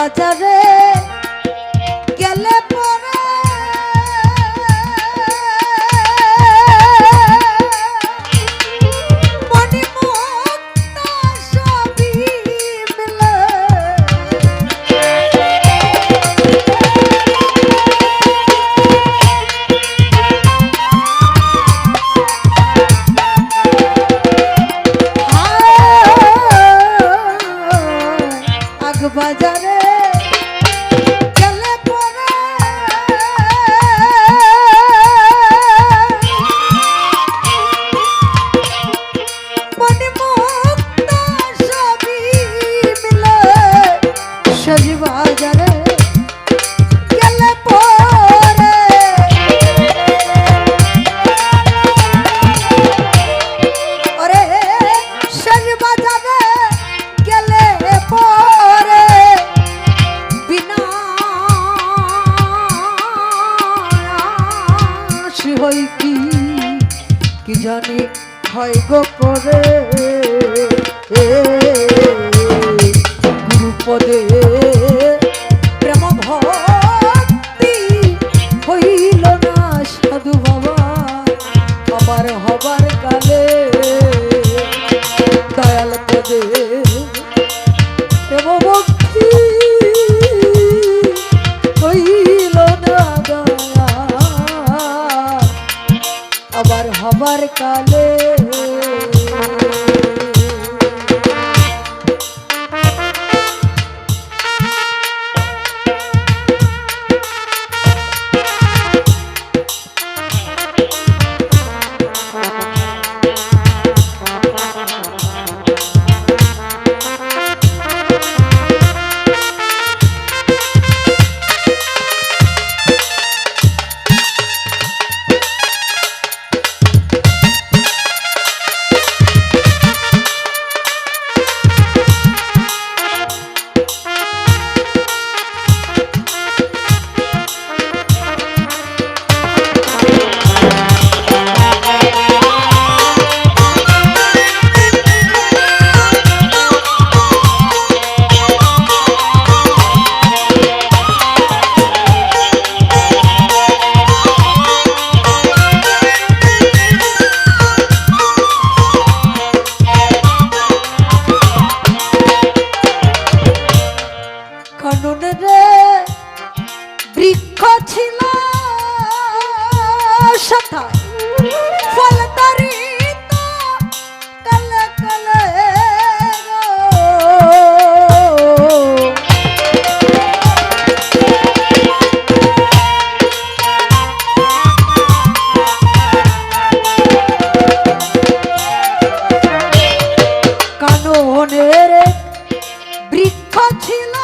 বাজারে জানি হয় গো করে। গুরুপদে হবার কালে Argentina.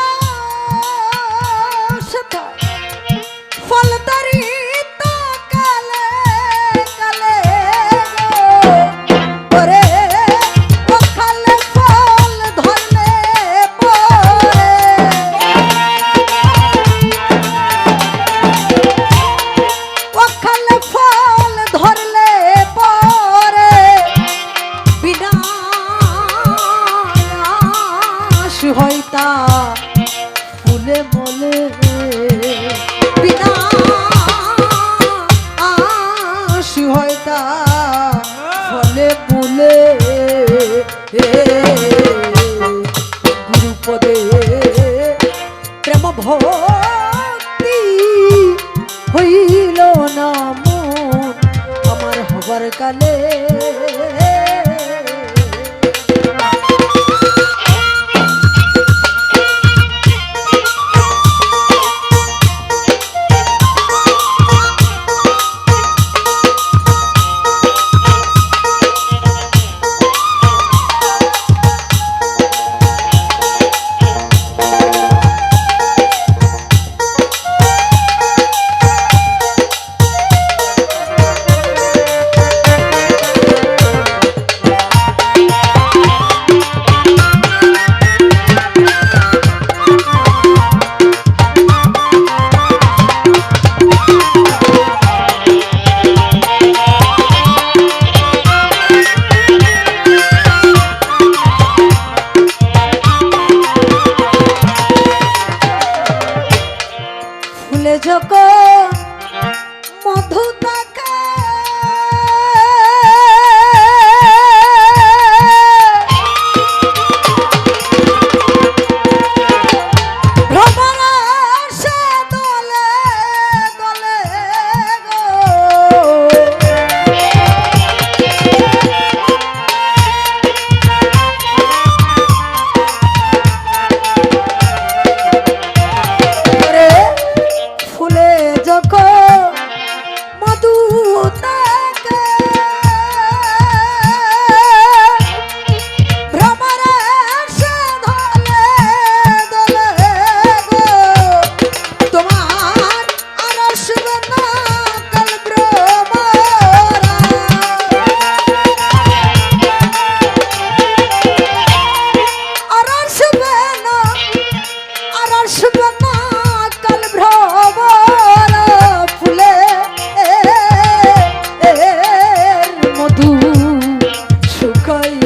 আমার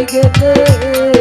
get the.